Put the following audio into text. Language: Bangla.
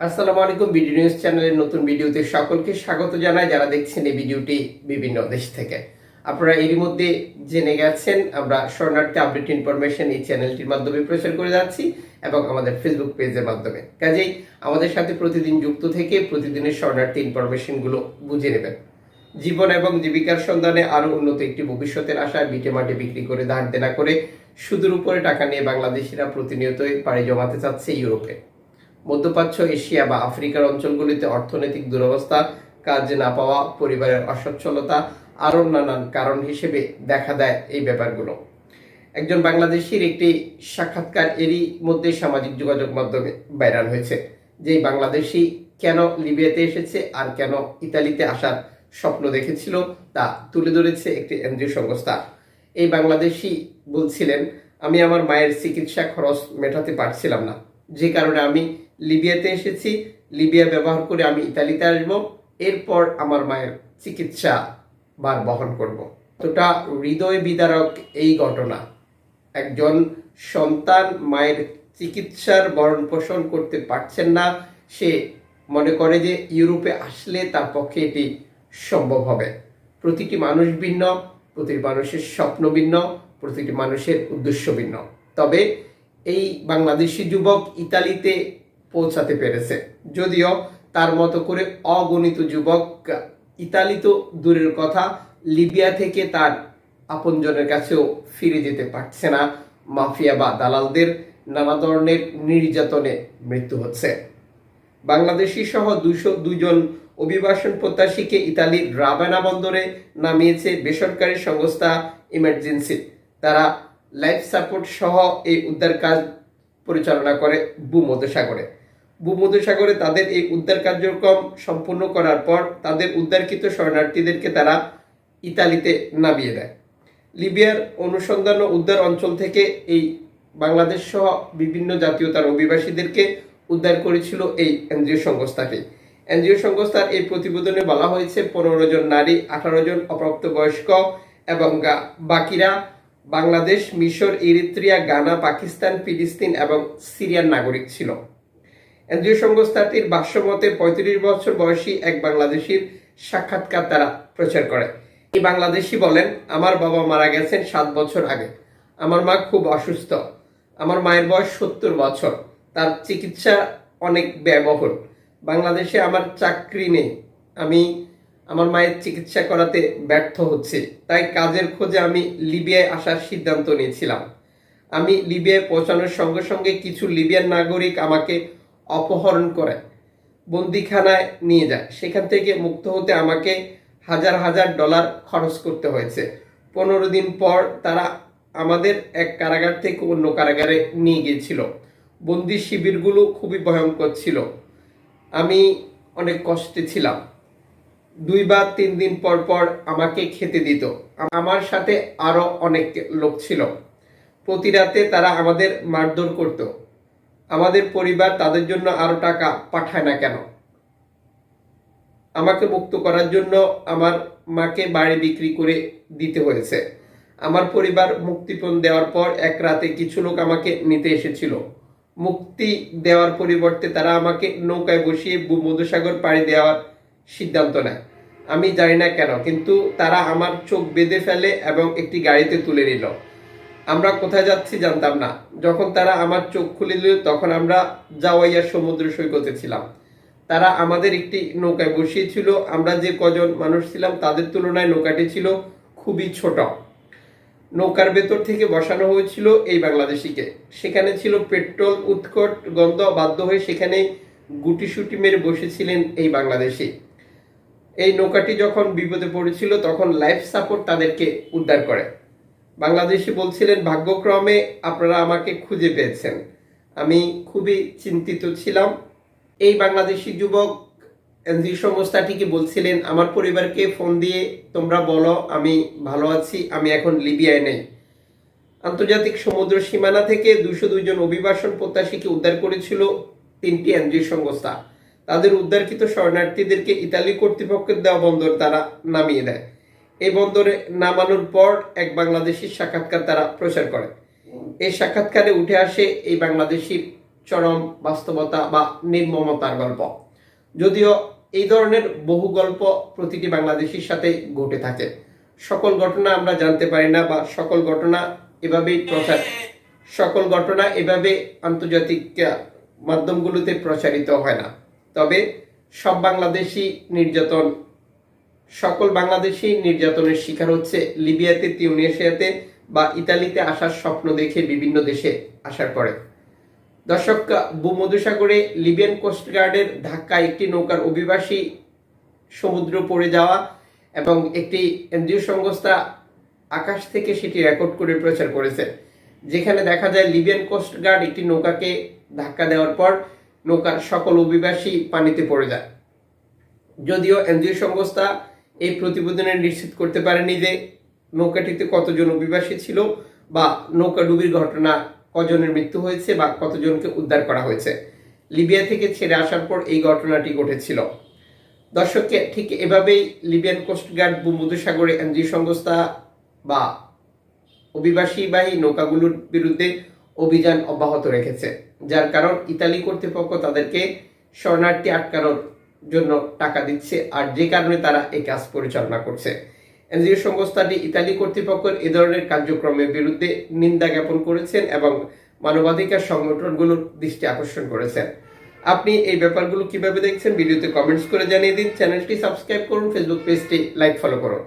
আসসালামু আলাইকুম, বিডি নিউজ চ্যানেলের নতুন ভিডিওতে সকলকে স্বাগত জানাই। যারা দেখছেন এই ভিডিওটি বিভিন্ন দেশ থেকে। আপনারা এরই মধ্যে জেনে গেছেন, আমরা শরণার্থী আপডেট ইনফরমেশন এই চ্যানেলটির মাধ্যমে প্রচার করে যাচ্ছি এবং আমাদের ফেসবুক পেজের মাধ্যমে। কাজেই আমাদের সাথে প্রতিদিন যুক্ত থেকে প্রতিদিনের শরণার্থী ইনফরমেশনগুলো বুঝে নেবেন। জীবন এবং জীবিকার সন্ধানে আরও উন্নত একটি ভবিষ্যতের আশায় বিটে মাঠে বিক্রি করে ধার দেনা করে সুদের উপরে টাকা নিয়ে বাংলাদেশিরা প্রতিনিয়তই পাড়ি জমাতে চাচ্ছে ইউরোপে। মধ্যপ্রাচ্য, এশিয়া বা আফ্রিকার অঞ্চলগুলিতে অর্থনৈতিক দুরবস্থা, কাজ না পাওয়া, পরিবারের অসচ্ছলতা আরও নানান কারণ হিসেবে দেখা দেয় এই ব্যাপারগুলো। একজন বাংলাদেশির একটি সাক্ষাৎকার এরই মধ্যে সামাজিক যোগাযোগ মাধ্যমে ভাইরাল হয়েছে, যেই বাংলাদেশি কেন লিবিয়াতে এসেছে আর কেন ইতালিতে আসার স্বপ্ন দেখেছিল তা তুলে ধরেছে একটি এনজিও সংস্থা। এই বাংলাদেশি বলছিলেন, আমি আমার মায়ের চিকিৎসা খরচ মেটাতে পারছিলাম না। যে কারণে আমি লিবিয়াতে এসেছি। লিবিয়া ব্যবহার করে আমি ইতালিতে আসব। এরপর আমার মায়ের চিকিৎসা বার বহন করব। তোটা হৃদয় বিদারক এই ঘটনা। একজন সন্তান মায়ের চিকিৎসার ভরণ পোষণ করতে পারছেন না। সে মনে করে যে ইউরোপে আসলে তার পক্ষে এটি সম্ভব হবে। প্রতিটি মানুষ ভিন্ন, প্রতিটি মানুষের স্বপ্ন ভিন্ন, প্রতিটি মানুষের উদ্দেশ্য ভিন্ন। তবে এই বাংলাদেশি যুবক ইতালিতে পৌঁছাতে পেরেছে। যদিও তার মতো করে অগণিত যুবক ইতালি তো দূরের কথা, লিবিয়া থেকে তার আপনজনের কাছেও ফিরে যেতে পারছে না। মাফিয়া বা দালালদের নানা ধরনের নির্যাতনে মৃত্যু হচ্ছে। বাংলাদেশি সহ দুশো দুজন অভিবাসন প্রত্যাশীকে ইতালির রাবানা বন্দরে নামিয়েছে বেসরকারি সংস্থা ইমার্জেন্সি। তারা লাইফ সাপোর্ট সহ এই উদ্ধার কাজ পরিচালনা করে ভূমধ্যসাগরে ভূমধ্যসাগরে তাদের এই উদ্ধার কার্যক্রম সম্পূর্ণ করার পর তাদের উদ্ধারকৃত শরণার্থীদেরকে তারা ইতালিতে নামিয়ে দেয়। লিবিয়ার অনুসন্ধান ও উদ্ধার অঞ্চল থেকে এই বাংলাদেশ সহ বিভিন্ন জাতীয়তার অভিবাসীদেরকে উদ্ধার করেছিল এই এনজিও সংস্থাটি। এনজিও সংস্থার এই প্রতিবেদনে বলা হয়েছে, পনেরো জন নারী, আঠারো জন অপ্রাপ্তবয়স্ক এবং বাকিরা বাংলাদেশ, মিশর, ইরিত্রিয়া, গানা, পাকিস্তান, ফিলিস্তিন এবং সিরিয়ার নাগরিক ছিল। এনজিও সংস্থাটির ভাষ্যমতে পঁয়ত্রিশ বছর বয়সী এক বাংলাদেশির সাক্ষাৎকার তারা প্রচার করে। এই বাংলাদেশি বলেন, আমার বাবা মারা গেছেন সাত বছর আগে। আমার মা খুব অসুস্থ। আমার মায়ের বয়স সত্তর বছর। তার চিকিৎসা অনেক ব্যয়বহুল। বাংলাদেশে আমার চাকরি নেই। আমি আমার মায়ের চিকিৎসা করাতে ব্যর্থ হচ্ছে। তাই কাজের খোঁজে আমি লিবিয়ায় আসার সিদ্ধান্ত নিয়েছিলাম। আমি লিবিয়ায় পৌঁছানোর সঙ্গে সঙ্গে কিছু লিবিয়ার নাগরিক আমাকে অপহরণ করে, বন্দিখানায় নিয়ে যায়। সেখান থেকে মুক্ত হতে আমাকে হাজার হাজার ডলার খরচ করতে হয়েছে। পনেরো দিন পর তারা আমাদের এক কারাগার থেকে অন্য কারাগারে নিয়ে গিয়েছিল। বন্দি শিবিরগুলো খুবই ভয়ঙ্কর ছিল। আমি অনেক কষ্টে ছিলাম। দুই বা তিন দিন পর পর আমাকে খেতে দিত। আমার সাথে আরও অনেক লোক ছিল। প্রতি রাতে তারা আমাদের মারধর করত। আমাদের পরিবার তাদের জন্য আরও টাকা পাঠায় না কেন? আমাকে মুক্ত করার জন্য আমার মাকে বাড়ি বিক্রি করে দিতে হয়েছে। আমার পরিবার মুক্তিপণ দেওয়ার পর এক রাতে কিছু লোক আমাকে নিতে এসেছিল। মুক্তি দেওয়ার পরিবর্তে তারা আমাকে নৌকায় বসিয়ে ভূমধ্যসাগর পাড়ি দেওয়ার সিদ্ধান্ত নেয়। আমি জানি না কেন, কিন্তু তারা আমার চোখ বেঁধে ফেলে এবং একটি গাড়িতে তুলে নিল। আমরা কোথায় যাচ্ছি জানতাম না। যখন তারা আমার চোখ খুলে দিল, তখন আমরা জাওয়াইয়া সমুদ্র সৈকতে ছিলাম। তারা আমাদের একটি নৌকায় বসিয়েছিল। আমরা যে কজন মানুষ ছিলাম, তাদের তুলনায় নৌকাটি ছিল খুবই ছোট। নৌকার ভেতর থেকে বসানো হয়েছিল এই বাংলাদেশিকে। সেখানে ছিল পেট্রোল, উৎকট গন্ধ বাধ্য হয়ে সেখানে গুটি সুটি মেরে বসেছিলেন এই বাংলাদেশি। এই নৌকাটি যখন বিপদে পড়েছিল, তখন লাইফ সাপোর্ট তাদেরকে উদ্ধার করে। বাংলাদেশি বলছিলেন, ভাগ্যক্রমে আপনারা আমাকে খুঁজে পেয়েছেন। আমি খুবই চিন্তিত ছিলাম। এই বাংলাদেশি যুবক এনজিও সংস্থাটিকে বলছিলেন, আমার পরিবারকে ফোন দিয়ে তোমরা বলো, আমি ভালো আছি, আমি এখন লিবিয়ায় নেই। আন্তর্জাতিক সমুদ্র সীমানা থেকে দুশো দুইজন অভিবাসন প্রত্যাশীকে উদ্ধার করেছিল তিনটি এনজিও সংস্থা। তাদের উদ্ধারকৃত শরণার্থীদেরকে ইতালি কর্তৃপক্ষের দেওয়া বন্দর তারা নামিয়ে দেয়। এই বন্দরে নামানোর পর এক বাংলাদেশির সাক্ষাৎকার তারা প্রচার করে। এই সাক্ষাৎকারে উঠে আসে এই বাংলাদেশির চরম বাস্তবতা বা নির্মমতার গল্প। যদিও এই ধরনের বহু গল্প প্রতিটি বাংলাদেশির সাথে ঘটে থাকে। সকল ঘটনা আমরা জানতে পারি না বা সকল ঘটনা এভাবেই প্রচার সকল ঘটনা এভাবে আন্তর্জাতিক মাধ্যমগুলোতে প্রচারিত হয় না। তবে সব বাংলাদেশি নির্যাতন, সকল বাংলাদেশি নির্যাতনের শিকার হচ্ছে লিবিয়াতে, তিউনিশিয়াতে বা ইতালিতে আসার স্বপ্ন দেখে বিভিন্ন দেশে আসার পরে। দর্শক ভূমধ্যসাগরে লিবিয়ান কোস্টগার্ডের ধাক্কা একটি নৌকার অভিবাসী সমুদ্র পড়ে যাওয়া এবং একটি এনজিও সংস্থা আকাশ থেকে সেটি রেকর্ড করে প্রচার করেছে। যেখানে দেখা যায়, লিবিয়ান কোস্টগার্ড একটি নৌকাকে ধাক্কা দেওয়ার পর নৌকার সকল অভিবাসী পানিতে পড়ে যায়। যদিও এনজিও সংস্থা এই প্রতিবেদনে নিশ্চিত করতে পারেনি যে নৌকাটিতে কতজন অভিবাসী ছিল বা নৌকা ডুবির ঘটনা কজনের মৃত্যু হয়েছে বা কতজনকে উদ্ধার করা হয়েছে। লিবিয়া থেকে ছেড়ে আসার পর এই ঘটনাটি ঘটেছিল। দর্শককে ঠিক এভাবেই লিবিয়ান কোস্টগার্ড ভূমধ্যসাগরে এনজিও সংস্থা বা অভিবাসীবাহী নৌকাগুলোর বিরুদ্ধে অভিযান অব্যাহত রেখেছে, যার কারণ ইতালি কর্তৃপক্ষ তাদেরকে শরণার্থী আটকানোর জন্য টাকা দিচ্ছে আর যে কারণে তারা এই কাজ পরিচালনা করছে। এনজিও সংস্থাটি ইতালি কর্তৃপক্ষের এ ধরনের কার্যক্রমের বিরুদ্ধে নিন্দা জ্ঞাপন করেছেন এবং মানবাধিকার সংগঠনগুলোর দৃষ্টি আকর্ষণ করেছেন। আপনি এই ব্যাপারগুলো কীভাবে দেখছেন, ভিডিওতে কমেন্টস করে জানিয়ে দিন। চ্যানেলটি সাবস্ক্রাইব করুন ফেসবুক পেজটি লাইক ফলো করুন।